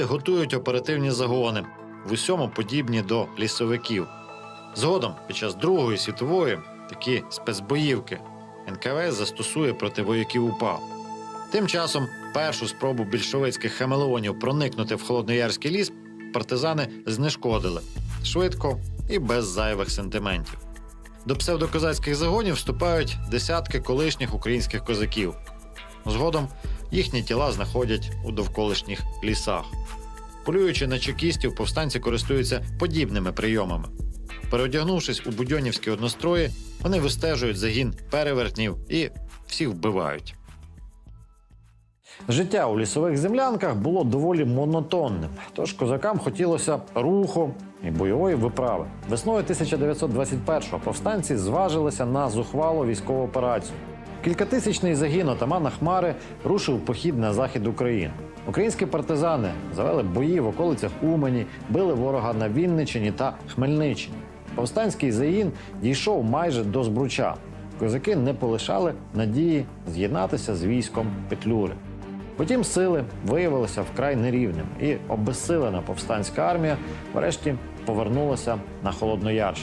готують оперативні загони, в усьому подібні до лісовиків. Згодом, під час Другої світової, такі спецбоївки НКВС застосує проти вояків УПА. Тим часом першу спробу більшовицьких хамелеонів проникнути в холодноярський ліс партизани знешкодили швидко і без зайвих сентиментів. До псевдокозацьких загонів вступають десятки колишніх українських козаків. Згодом їхні тіла знаходять у довколишніх лісах. Полюючи на чекістів, повстанці користуються подібними прийомами. Переодягнувшись у будьонівські однострої, вони вистежують загін перевертнів і всіх вбивають. Життя у лісових землянках було доволі монотонним, тож козакам хотілося руху і бойової виправи. Весною 1921-го повстанці зважилися на зухвалу військову операцію. Кількатисячний загін отамана Хмари рушив похід на захід України. Українські партизани завели бої в околицях Умані, били ворога на Вінниччині та Хмельниччині. Повстанський загін дійшов майже до Збруча. Козаки не полишали надії з'єднатися з військом Петлюри. Потім сили виявилися вкрай нерівним, і обезсилена повстанська армія врешті повернулася на Холодноярщину.